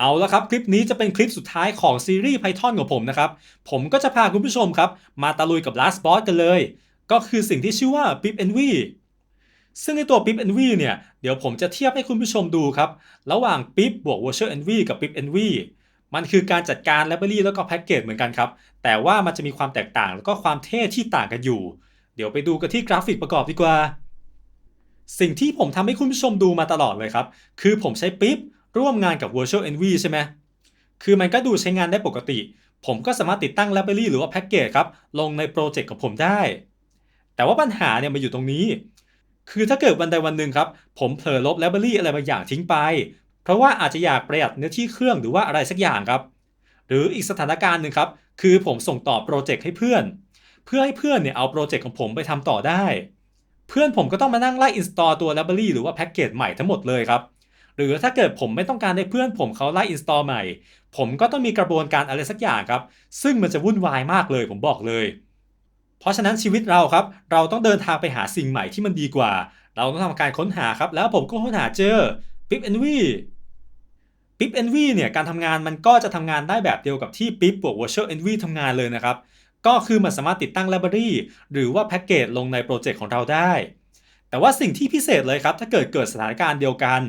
เอาละครับ คลิปนี้จะเป็นคลิปสุดท้ายของซีรีส์ Python ของผมนะครับ ผมก็จะพาคุณผู้ชมครับ มาตะลุยกับ Last Boss กันเลย ก็คือสิ่งที่ชื่อว่า Pip Envy ซึ่งในตัว Pip Envy เนี่ย เดี๋ยวผมจะเทียบให้คุณผู้ชมดูครับ ระหว่าง Pip บวก Virtual Envy กับ Pip Envy มันคือการจัดการ library แล้วก็แพ็กเกจเหมือนกันครับ แต่ว่ามันจะมีความแตกต่างแล้วก็ความเท่ที่ต่างกันอยู่ เดี๋ยวไปดูกันที่กราฟิกประกอบดีกว่า สิ่งที่ผมทำให้คุณผู้ชมดูมาตลอดเลยครับ คือผมใช้ปิ๊บ ร่วมงานกับ Virtual Envy ใช่ไหมคือมันก็ดูใช้งานได้ปกติ ผมก็สามารถติดตั้ง library หรือว่าแพ็กเกจครับ ลงในโปรเจกต์ของผมได้ แต่ว่าปัญหาเนี่ยมาอยู่ตรงนี้ คือถ้าเกิดวันใดวันหนึ่งครับ ผมเผลอลบ library อะไรบางอย่างทิ้งไป เพราะว่าอาจจะอยากประหยัดเนื้อที่เครื่องหรือว่าอะไรสักอย่างครับ หรืออีกสถานการณ์หนึ่งครับ คือผมส่งต่อโปรเจกต์ให้เพื่อน เพื่อให้เพื่อนเนี่ยเอาโปรเจกต์ของผมไปทำต่อได้ เพื่อนผมก็ต้องมานั่งไล่ install ตัว library หรือว่าแพ็กเกจใหม่ทั้งหมดเลยครับ หรือถ้าเกิดผมไม่ต้องการให้เพื่อนผมเขาไล่ install ใหม่ ผมก็ต้องมีกระบวนการอะไรสักอย่างครับ ซึ่งมันจะวุ่นวายมากเลยผมบอกเลย เพราะฉะนั้นชีวิตเราครับ เราต้องเดินทางไปหาสิ่งใหม่ที่มันดีกว่า เราต้องทำการค้นหาครับ แล้วผมก็ค้นหาเจอ Pip Envy Pip Envy เนี่ยการทำงานมันก็จะทำงานได้แบบเดียวกับที่ Pip บวก Virtual Envy ทำงานเลยนะครับ ก็คือมันสามารถติดตั้ง library หรือว่าแพ็กเกจลงในโปรเจกต์ของเราได้แต่ว่าสิ่งที่พิเศษเลยครับ ถ้าเกิดเกิดสถานการณ์เดียวกัน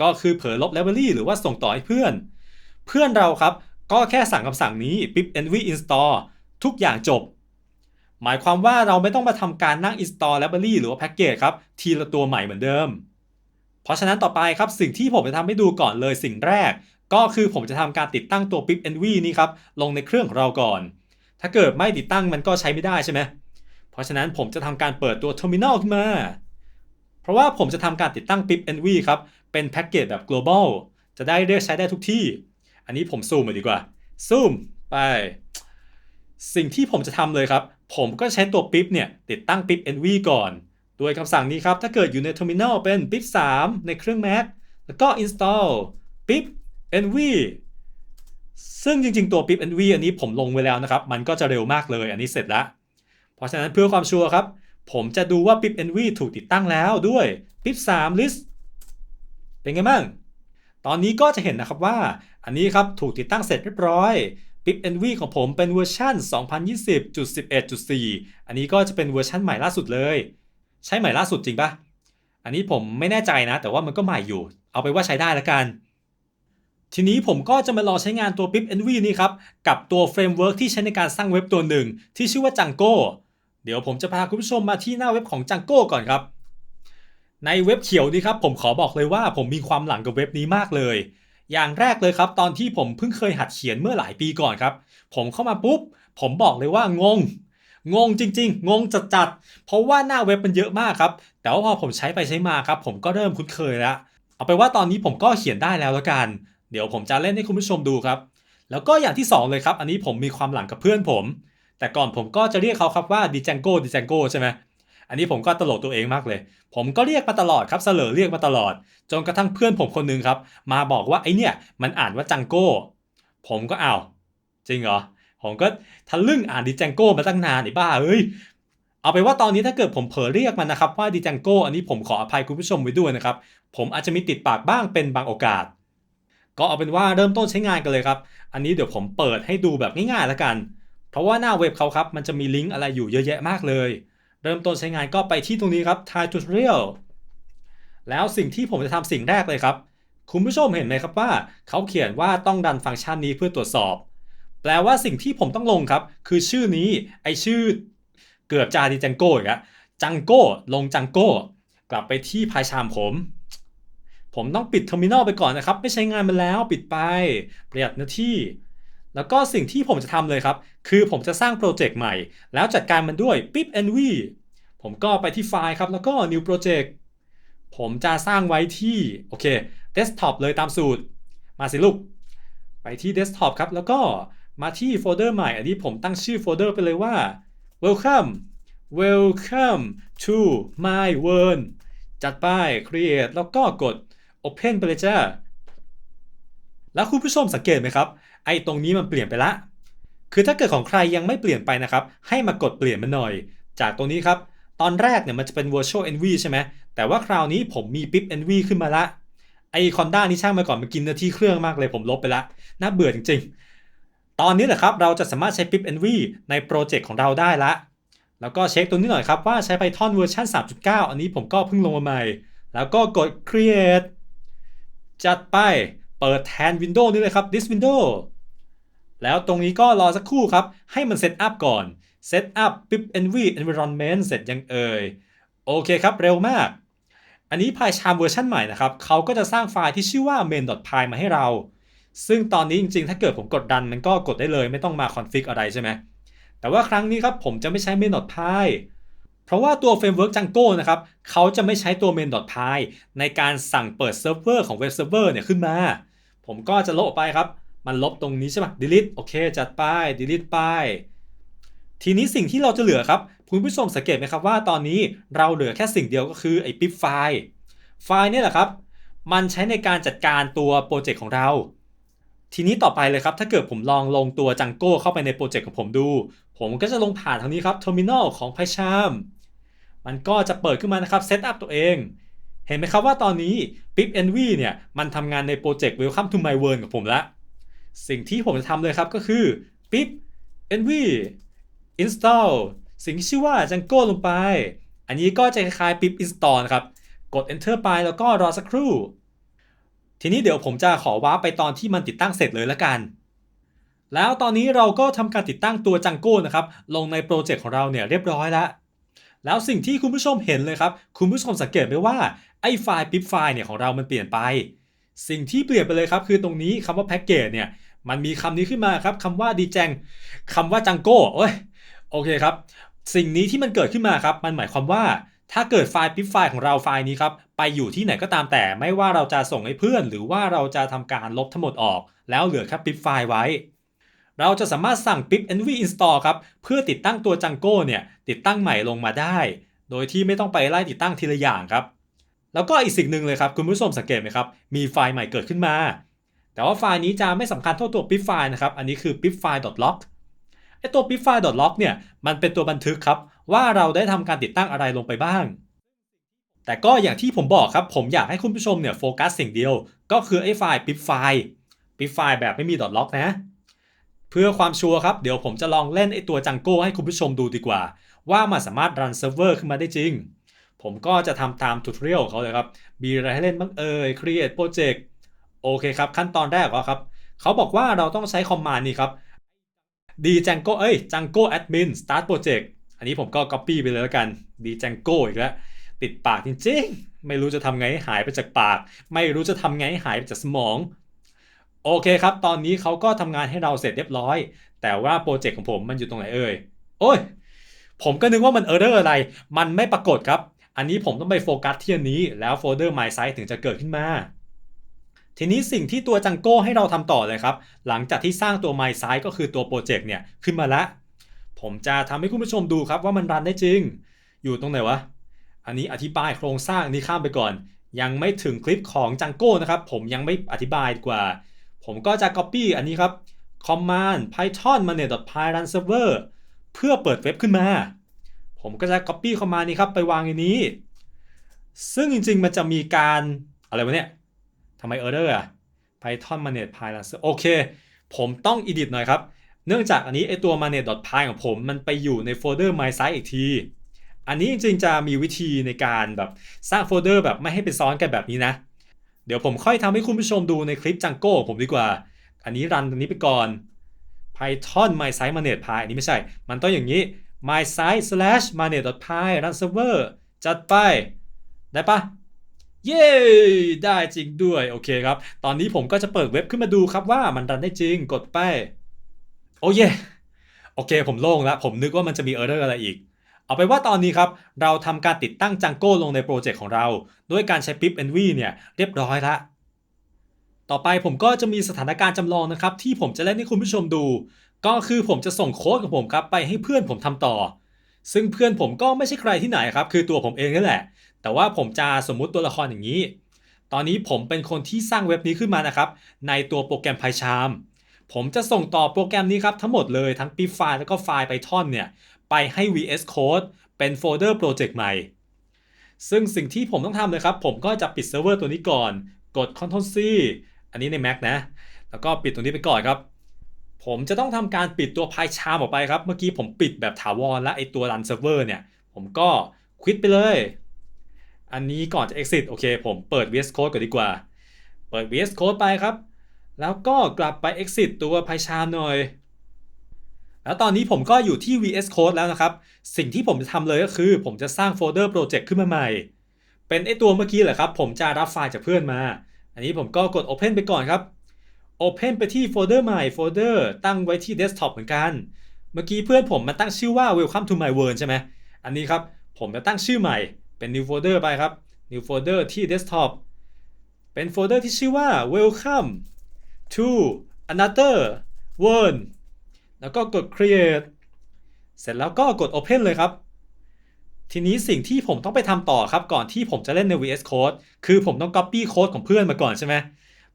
ก็คือเผลอลบ library หรือว่าส่งต่อให้เพื่อน เพื่อนเราครับก็แค่สั่งคำสั่งนี้ pip env install ทุกอย่างจบ หมายความว่าเราไม่ต้องมาทำการนั่ง install library หรือว่าแพ็กเกจครับทีละตัวใหม่เหมือนเดิม เพราะฉะนั้นต่อไปครับสิ่งที่ผมจะทำให้ดูก่อนเลยสิ่งแรก ก็คือผมจะทำการติดตั้งตัว pip env นี้ครับลงในเครื่องของเราก่อน ถ้าเกิดไม่ติดตั้งมันก็ใช้ไม่ได้ใช่ไหมเพราะฉะนั้นผมจะทำการเปิดตัว terminal ขึ้นมา เพราะว่าผมจะทำการติดตั้ง pip env ครับ เป็นแพ็กเกจแบบ global จะได้เรียกใช้ได้ทุกที่ อันนี้ผมซูมมาดีกว่า ซูมไป สิ่งที่ผมจะทำเลยครับ ผมก็ใช้ตัว pip เนี่ย ติดตั้ง pip env ก่อน โดยคำสั่งนี้ครับ ถ้าเกิดอยู่ใน terminal เป็น pip 3ในเครื่อง Mac แล้วก็ install pip env ซึ่งจริง ๆ ตัว pip env อันนี้ผมลงไว้แล้วนะครับ มันก็จะเร็วมากเลย อันนี้เสร็จแล้วเพราะฉะนั้นเพื่อความชัวร์ครับ ผมจะดูว่า pip env ถูกติดตั้งแล้วด้วย pip 3 list เป็นไงบ้าง ตอนนี้ก็จะเห็นนะครับว่า อันนี้ครับถูกติดตั้งเสร็จเรียบร้อย pip NV ของผมเป็นเวอร์ชัน2020.11.4 อันนี้ก็จะเป็นเวอร์ชันใหม่ล่าสุดเลย ใช้ใหม่ล่าสุดจริงปะอันนี้ผมไม่แน่ใจนะ แต่ว่ามันก็ใหม่อยู่ เอาไปว่าใช้ได้แล้วกัน ทีนี้ผมก็จะมาลองใช้งานตัว pip NV นี้ครับ กับตัวเฟรมเวิร์กที่ใช้ในการสร้างเว็บตัวหนึ่ง ที่ชื่อว่า Django เดี๋ยวผมจะพาคุณผู้ชมมาที่หน้าเว็บของ Django ก่อนครับ ในเว็บเขียวนี้ครับผมขอบอกเลยว่าผมมีความหลังกับเว็บนี้มากเลย อย่างแรกเลยครับ ตอนที่ผมเพิ่งเคยหัดเขียนเมื่อหลายปีก่อนครับ ผมเข้ามาปุ๊บ ผมบอกเลยว่างง งงจริง ๆ งงจัดๆเพราะว่าหน้าเว็บมันเยอะมากครับ แต่ว่าพอผมใช้ไปใช้มาครับ ผมก็เริ่มคุ้นเคยแล้วเอาไปว่าตอนนี้ผมก็เขียนได้แล้วล้วกัน เดี๋ยวผมจะเล่นให้คุณผู้ชมดูครับ แล้วก็อย่างที่สองเลยครับ อันนี้ผมมีความหลังกับเพื่อนผม แต่ก่อนผมก็จะเรียกเขาครับว่าดิจังโก้ดิจังโก้ใช่ไหม อันนี้ผมก็ตลกตัวเองมากเลย ผมก็เรียกมาตลอดครับเสลอเรียกมาตลอด จนกระทั่งเพื่อนผมคนหนึงครับ มาบอกว่าไอเนี่ยมันอ่านว่าจังโก้ ผมก็อ้าวจริงเหรอ ผมก็ทะลึ่งอ่านดิจังโก้มาตั้งนานไอ้บ้าเอ้ยเอาไปนว่าตอนนี้ถ้าเกิดผมเผลอเรียกมันนะครับว่าดิจังโก้อันนี้ผมขออภัยคุณผู้ชมไว้ด้วยนะครับ ผมอาจจะมีติดปากบ้างเป็นบางโอกาส ก็เอาเป็นว่าเริ่มต้นใช้งานกันเลยครับ อันนี้เดี๋ยวผมเปิดให้ดูแบบง่ายๆแล้วกัน เพราะว่าหน้าเว็บเขาครับมันจะมีลิงก์อะไรอยู่เยอะแยะมากเลย เริ่มต้นใช้งานก็ไปที่ตรงนี้ครับ Thai Tutorial แล้วสิ่งที่ผมจะทำสิ่งแรกเลยครับ คุณผู้ชมเห็นไหมครับว่าเขาเขียนว่าต้องดันฟังก์ชันนี้เพื่อตรวจสอบ แปลว่าสิ่งที่ผมต้องลงครับ คือชื่อนี้ไอชื่อเกือบจาดีจังโก้อีกแล้วจังโก้ลงจังโก้กลับไปที่พายชามผม ผมต้องปิดเทอร์มินอลไปก่อนนะครับ ไม่ใช้งานมันแล้วปิดไป ประหยัดเนื้อที่ แล้วก็สิ่งที่ผมจะทำเลยครับ คือผมจะสร้างโปรเจกต์ใหม่ แล้วจัดการมันด้วย pip env ผมก็ไปที่ไฟล์ครับ แล้วก็ new project ผมจะสร้างไว้ที่ โอเค desktop เลยตามสูตร มาสิลูก ไปที่ desktop ครับ แล้วก็มาที่โฟลเดอร์ใหม่ อันนี้ผมตั้งชื่อโฟลเดอร์ไปเลยว่า welcome welcome to my world จัดไป create แล้วก็กด open ไปเลยจ้า แล้วคุณผู้ชมสังเกตไหมครับ ไอ้ตรงนี้มันเปลี่ยนไปละ คือถ้าเกิดของใครยังไม่เปลี่ยนไปนะครับ ให้มากดเปลี่ยนมันหน่อย จากตรงนี้ครับ ตอนแรกเนี่ยมันจะเป็น virtual envy ใช่ไหม แต่ว่าคราวนี้ผมมี pip envy ขึ้นมาละ ไอคอนด้านี่ช่างมาก่อนมันกินนื้อที่เครื่องมากเลยผมลบไปละ น่าเบื่อจริงๆ ตอนนี้แหละครับเราจะสามารถใช้ pipenv ในโปรเจกต์ของเราได้ละ แล้วก็เช็คตัวนี้หน่อยครับว่าใช้ Python เวอร์ชัน3.9 อันนี้ผมก็เพิ่งลงมาใหม่ แล้วก็กด create จัดไป เปิดแทน Windows นี่เลยครับ this window แล้วตรงนี้ก็รอสักครู่ครับ ให้มันเซตอัพก่อนเซตอัพ pipenv environment เสร็จยังเอ่ย โอเคครับ เร็วมาก อันนี้ PyCharm เวอร์ชันใหม่นะครับ เขาก็จะสร้างไฟล์ที่ชื่อว่า main.py มาให้เรา ซึ่งตอนนี้จริงๆ ถ้าเกิดผมกดดันมันก็กดได้เลย ไม่ต้องมา config อะไรใช่ไหมแต่ว่าครั้งนี้ครับผมจะไม่ใช้ main.py เพราะว่าตัว framework Django นะครับเขาจะไม่ใช้ตัว main.py ในการสั่งเปิดเซิร์ฟเวอร์ของเว็บเซิร์ฟเวอร์เนี่ยขึ้นมา ผมก็จะลบออกไปครับ มันลบตรงนี้ใช่ไหม delete โอเค จัดไป delete ไป ทีนี้สิ่งที่เราจะเหลือครับ คุณผู้ชมสังเกตไหมครับว่าตอนนี้เราเหลือแค่สิ่งเดียวก็คือไอ้ pip ไฟล์ไฟล์นี่แหละครับ มันใช้ในการจัดการตัวโปรเจกต์ของเราทีนี้ต่อไปเลยครับ ถ้าเกิดผมลองลงตัว Django เข้าไปในโปรเจกต์ของผมดู ผมก็จะลงผ่านทางนี้ครับ Terminal ของ PyCharm มัันก็จะเปิดขึ้นมานะครับ Setup ตัวเอง เห็นไหมครับว่าตอนนี้ pipenv เนี่ยมันทำงานในโปรเจกต์ Welcome to my world กับผมแล้วสิ่งที่ผมจะทำเลยครับก็คือ pipenv install สิ่งที่ชื่อว่า Django ลงไป อันนี้ก็จะคล้ายๆ pip install นะครับ กด enter ไปแล้วก็รอสักครู่ ทีนี้เดี๋ยวผมจะขอว้าไปตอนที่มันติดตั้งเสร็จเลยละกันแล้วตอนนี้เราก็ทำการติดตั้งตัว Django นะครับ ลงในโปรเจกต์ของเราเนี่ยเรียบร้อยแล้ว แล้วสิ่งที่คุณผู้ชมเห็นเลยครับ คุณผู้ชมสังเกตไหมว่าไอ้ไฟล์ pip ไฟล์เนี่ยของเรามันเปลี่ยนไป สิ่งที่เปลี่ยนไปเลยครับ คือตรงนี้คำว่า package เนี่ยมันมีคำนี้ขึ้นมาครับคำว่า djang คำว่า Django โอ้ยโอเคครับ สิ่งนี้ที่มันเกิดขึ้นมาครับ มันหมายความว่าถ้าเกิดไฟล์ pip ไฟล์ของเราไฟล์นี้ครับ ไปอยู่ที่ไหนก็ตามแต่ ไม่ว่าเราจะส่งให้เพื่อน หรือว่าเราจะทำการลบทั้งหมดออก แล้วเหลือแค่ pip ไฟล์ไว้ เราจะสามารถสั่ง pip env install ครับ เพื่อติดตั้งตัว Django เนี่ย ติดตั้งใหม่ลงมาได้ โดยที่ไม่ต้องไปไล่ติดตั้งทีละอย่างครับ แล้วก็อีกสิ่งหนึ่งเลยครับ คุณผู้ชมสังเกตไหมครับ มีไฟล์ใหม่เกิดขึ้นมา แต่ว่าไฟล์นี้จะไม่สำคัญเท่าตัว pip ไฟล์นะครับ อันนี้คือ pip file log ไอตัว pip file log เนี่ย มันเป็นตัวบันทึกครับ ว่าเราได้ทำการติดตั้งอะไรลงไปบ้าง แต่ก็อย่างที่ผมบอกครับ ผมอยากให้คุณผู้ชมเนี่ยโฟกัสสิ่งเดียว ก็คือไอ้ไฟล์ pip file pip file แบบไม่มี log นะ เพื่อความชัวร์ครับ เดี๋ยวผมจะลองเล่นไอตัว Django ให้คุณผู้ชมดูดีกว่า ว่ามันสามารถรันเซิร์ฟเวอร์ขึ้นมาได้จริง ผมก็จะทำตามทูตเรียลเขาเลยครับ มีอะไรให้เล่นบ้างเอ่ย create project โอเคครับ ขั้นตอนแรกก็ครับ เขาบอกว่าเราต้องใช้คอมมานด์นี้ครับ d Django เอ้ย Django admin start project อันนี้ผมก็ copy ไปเลยแล้วกัน d Django อีกแล้ว ติดปากจริงๆ ไม่รู้จะทำไงให้หายไปจากปาก ไม่รู้จะทำไงให้หายไปจากสมอง โอเคครับ ตอนนี้เขาก็ทำงานให้เราเสร็จเรียบร้อย แต่ว่าโปรเจกต์ของผมมันอยู่ตรงไหนเอ่ย โอ้ย ผมก็นึกว่ามันเออร์เรอร์อะไร มันไม่ปรากฏครับ อันนี้ผมต้องไปโฟกัสที่อันนี้ แล้วโฟลเดอร์ my site ถึงจะเกิดขึ้นมา ทีนี้สิ่งที่ตัว Django ให้เราทำต่อเลยครับ หลังจากที่สร้างตัว my site ก็คือตัวโปรเจกต์เนี่ยขึ้นมาแล้วผมจะทำให้คุณผู้ชมดูครับว่ามันรันได้จริง อยู่ตรงไหนวะ อันนี้อธิบายโครงสร้างนี้ข้ามไปก่อน ยังไม่ถึงคลิปของ Django นะครับ ผมยังไม่อธิบายกว่า ผมก็จะ copy อันนี้ครับ command python manage.py run server เพื่อเปิดเว็บขึ้นมา ผมก็จะ copy command นี้ครับไปวางในนี้ ซึ่งจริงๆ มันจะมีการอะไรวะเนี่ยทำไม error อะ python manage py run server โอเค ผมต้อง edit หน่อยครับ เนื่องจากอันนี้ไอตัว manage.py ของผมมันไปอยู่ในโฟลเดอร์ my site อีกทีอันนี้จริงๆจะมีวิธีในการแบบสร้างโฟลเดอร์แบบไม่ให้เป็นซ้อนกันแบบนี้นะ เดี๋ยวผมค่อยทำให้คุณผู้ชมดูในคลิป Django ของผมดีกว่า อันนี้รันตรงนี้ไปก่อน python my site manet py อันนี้ไม่ใช่ มันต้องอย่างนี้ my site slash manet py run server จัดไป ได้ปะเย้ ได้จริงด้วย โอเคครับ ตอนนี้ผมก็จะเปิดเว็บขึ้นมาดูครับว่ามันรันได้จริง กดไป โอ้เย โอเค ผมโล่งแล้ว ผมนึกว่ามันจะมี error อะไรอีก เอาไปว่าตอนนี้ครับ เราทำการติดตั้ง Django ลงในโปรเจกต์ของเรา ด้วยการใช้ pip env เนี่ยเรียบร้อยละต่อไปผมก็จะมีสถานการณ์จำลองนะครับ ที่ผมจะเล่นให้คุณผู้ชมดู ก็คือผมจะส่งโค้ดของผมครับไปให้เพื่อนผมทำต่อ ซึ่งเพื่อนผมก็ไม่ใช่ใครที่ไหนครับ คือตัวผมเองนั่นแหละ แต่ว่าผมจะสมมุติตัวละครอย่างนี้ ตอนนี้ผมเป็นคนที่สร้างเว็บนี้ขึ้นมานะครับ ในตัวโปรแกรม PyCharm ผมจะส่งต่อโปรแกรมนี้ครับทั้งหมดเลยทั้ง pip ไฟล์แล้วก็ไฟล์ Python เนี่ย ไปให้ VS Code เป็นโฟลเดอร์โปรเจกต์ใหม่ ซึ่งสิ่งที่ผมต้องทำเลยครับ ผมก็จะปิดเซิร์ฟเวอร์ตัวนี้ก่อน กด Ctrl C อันนี้ใน Mac นะ แล้วก็ปิดตรงนี้ไปก่อนครับ ผมจะต้องทำการปิดตัว PyCharm ออกไปครับ เมื่อกี้ผมปิดแบบถาวรและไอตัว Run Server เนี่ย ผมก็ควิดไปเลย อันนี้ก่อนจะ exit โอเค ผมเปิด VS Code ก่อนดีกว่า เปิด VS Code ไปครับ แล้วก็กลับไป exit ตัว PyCharm หน่อย แล้วตอนนี้ผมก็อยู่ที่ VS Code แล้วนะครับ สิ่งที่ผมจะทำเลยก็คือ ผมจะสร้างโฟลเดอร์โปรเจกต์ขึ้นมาใหม่ เป็นไอตัวเมื่อกี้แหละครับ ผมจะรับไฟล์จากเพื่อนมา อันนี้ผมก็กด Open ไปก่อนครับ Open ไปที่โฟลเดอร์ใหม่โฟลเดอร์ตั้งไว้ที่ Desktop เหมือนกัน เมื่อกี้เพื่อนผมมาตั้งชื่อว่า Welcome to my world ใช่ไหมอันนี้ครับ ผมจะตั้งชื่อใหม่เป็น New Folder ไปครับ New Folder ที่ Desktop เป็นโฟลเดอร์ที่ชื่อว่า Welcome to another world แล้วก็กด Create เสร็จแล้วก็กด Open เลยครับ ทีนี้สิ่งที่ผมต้องไปทำต่อครับ ก่อนที่ผมจะเล่นใน VS Code คือผมต้อง Copy Code ของเพื่อนมาก่อนใช่ไหม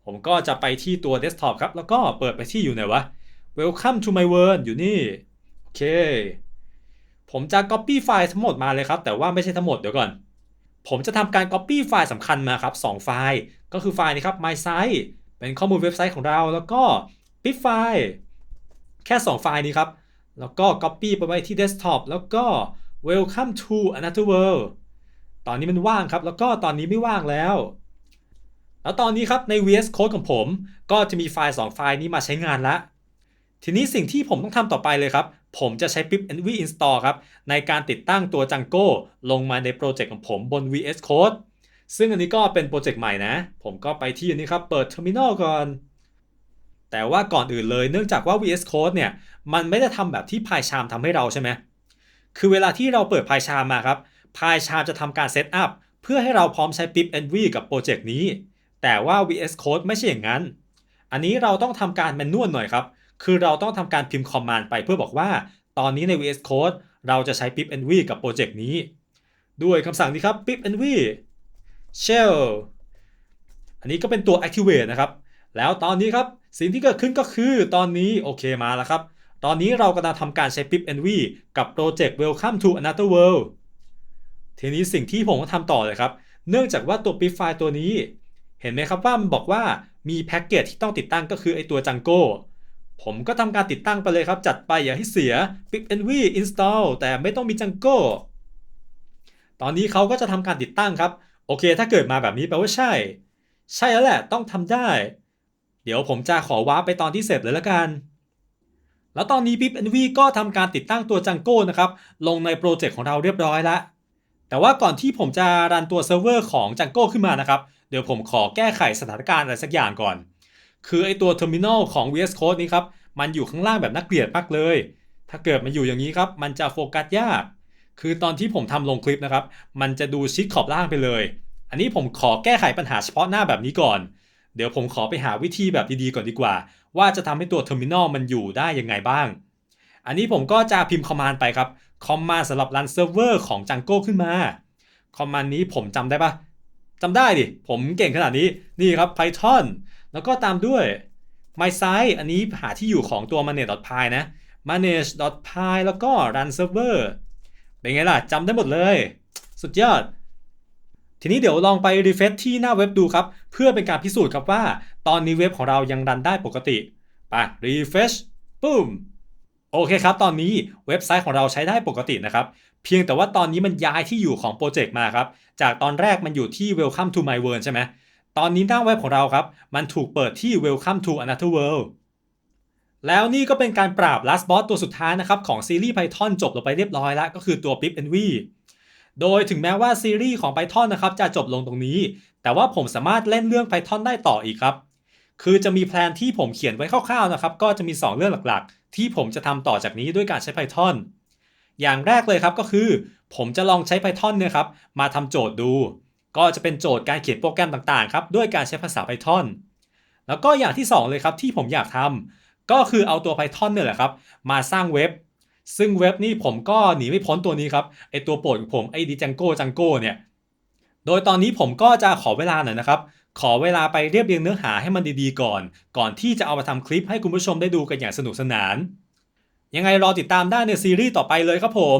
ผมก็จะไปที่ตัว Desktop ครับ แล้วก็เปิดไปที่อยู่ไหนวะ Welcome to my world อยู่นี่ โอเค ผมจะ Copy ไฟล์ทั้งหมดมาเลยครับ แต่ว่าไม่ใช่ทั้งหมดเดี๋ยวก่อน ผมจะทำการ Copy ไฟล์สำคัญมาครับ2ไฟล์ ก็คือไฟล์นี้ครับ my site เป็นข้อมูลเว็บไซต์ของเรา แล้วก็ bit ไฟล์ แค่ 2 ไฟล์นี้ครับ แล้วก็ Copy ไปไว้ที่ Desktop แล้วก็ Welcome to another world ตอนนี้มันว่างครับ แล้วก็ตอนนี้ไม่ว่างแล้ว แล้วตอนนี้ครับใน VS Code ของผม ก็จะมีไฟล์ 2 ไฟล์นี้มาใช้งานละ ทีนี้สิ่งที่ผมต้องทำต่อไปเลยครับ ผมจะใช้ pip env install ครับ ในการติดตั้งตัว Django ลงมาในโปรเจกต์ของผมบน VS Code ซึ่งอันนี้ก็เป็นโปรเจกต์ใหม่นะ ผมก็ไปที่อันนี้ครับ เปิด Terminal ก่อน แต่ว่าก่อนอื่นเลยเนื่องจากว่า VS Code เนี่ยมันไม่ได้ทำแบบที่ PyCharm ทำให้เราใช่ไหมคือเวลาที่เราเปิด PyCharm มาครับ PyCharm จะทำการเซตอัพเพื่อให้เราพร้อมใช้ pip env กับโปรเจกต์นี้ แต่ว่า VS Code ไม่ใช่อย่างนั้น อันนี้เราต้องทำการแมนนวลหน่อยครับคือเราต้องทำการพิมพ์คอมมานด์ไปเพื่อบอกว่า ตอนนี้ใน VS Code เราจะใช้ pip env กับโปรเจกต์นี้ ด้วยคำสั่งนี้ครับ pip env shell อันนี้ก็เป็นตัว activate นะครับ แล้วตอนนี้ครับสิ่งที่เกิดขึ้นก็คือตอนนี้โอเคมาแล้วครับ ตอนนี้เรากำลังทำการใช้ pip env กับโปรเจกต์ welcome to another world ทีนี้สิ่งที่ผมต้องทำต่อเลยครับ เนื่องจากว่าตัว pip ไฟล์ตัวนี้ เห็นไหมครับว่ามันบอกว่ามีแพ็กเกจที่ต้องติดตั้งก็คือไอตัว Django ผมก็ทำการติดตั้งไปเลยครับ จัดไปอย่าให้เสีย pip env install แต่ไม่ต้องมี Django ตอนนี้เขาก็จะทำการติดตั้งครับ โอเค ถ้าเกิดมาแบบนี้แปลว่าใช่ ใช่แล้วแหละต้องทำได้ เดี๋ยวผมจะขอว้าไปตอนที่เสร็จเลยละกัน แล้วตอนนี้ pip env ก็ทำการติดตั้งตัว Django นะครับ ลงในโปรเจกต์ของเราเรียบร้อยแล้ว แต่ว่าก่อนที่ผมจะรันตัวเซิร์ฟเวอร์ของ Django ขึ้นมานะครับ เดี๋ยวผมขอแก้ไขสถานการณ์อะไรสักอย่างก่อน คือไอตัว Terminal ของ VS Code นี้ครับ มันอยู่ข้างล่างแบบน่าเกลียดมากเลย ถ้าเกิดมันอยู่อย่างนี้ครับ มันจะโฟกัสยาก คือตอนที่ผมทำลงคลิปนะครับ มันจะดูชิดขอบล่างไปเลย อันนี้ผมขอแก้ไขปัญหาเฉพาะหน้าแบบนี้ก่อน เดี๋ยวผมขอไปหาวิธีแบบดีๆก่อนดีกว่า ว่าจะทำให้ตัว Terminal มันอยู่ได้ยังไงบ้าง อันนี้ผมก็จะพิมพ์คอมมานด์ไปครับ คอมมานด์สำหรับรันเซิร์ฟเวอร์ของ Django ขึ้นมา คอมมานด์นี้ผมจำได้ปะจำได้ดิ ผมเก่งขนาดนี้ นี่ครับ Python แล้วก็ตามด้วย my site อันนี้หาที่อยู่ของตัว manage.py นะ manage.py แล้วก็ run server เป็นไงล่ะจำได้หมดเลย สุดยอด ทีนี้เดี๋ยวลองไป refresh ที่หน้าเว็บดูครับ เพื่อเป็นการพิสูจน์ครับว่า ตอนนี้เว็บของเรายังรันได้ปกติไป refresh ปุ้มโอเคครับ ตอนนี้เว็บไซต์ของเราใช้ได้ปกตินะครับ เพียงแต่ว่าตอนนี้มันย้ายที่อยู่ของโปรเจกต์มาครับ จากตอนแรกมันอยู่ที่ welcome to my world ใช่ไหมตอนนี้หน้าเว็บของเราครับ มันถูกเปิดที่ welcome to another world แล้วนี่ก็เป็นการปราบ last boss ตัวสุดท้ายนะครับ ของซีรีส์ Python จบลงไปเรียบร้อยแล้ว ก็คือตัว pip env โดยถึงแม้ว่าซีรีส์ของ Python นะครับจะจบลงตรงนี้ แต่ว่าผมสามารถเล่นเรื่อง Python ได้ต่ออีกครับ คือจะมีแพลนที่ผมเขียนไว้คร่าวๆนะครับ ก็จะมี 2 เรื่องหลักๆ ที่ผมจะทำต่อจากนี้ด้วยการใช้ Python อย่างแรกเลยครับก็คือ ผมจะลองใช้ Python เนี่ยครับมาทำโจทย์ดู ก็จะเป็นโจทย์การเขียนโปรแกรมต่างๆครับด้วยการใช้ภาษา Python แล้วก็อย่างที่ 2 เลยครับที่ผมอยากทำก็คือเอาตัว Python เนี่ยแหละครับมาสร้างเว็บ ซึ่งเว็บนี้ผมก็หนีไม่พ้นตัวนี้ครับไอตัวโปรดของผมไอดีจังโก้จังโก้เนี่ยโดยตอนนี้ผมก็จะขอเวลาหน่อยนะครับ ขอเวลาไปเรียบเรียงเนื้อหาให้มันดีๆก่อน ก่อนที่จะเอามาทำคลิปให้คุณผู้ชมได้ดูกันอย่างสนุกสนาน ยังไงรอติดตามได้ในซีรีส์ต่อไปเลยครับผม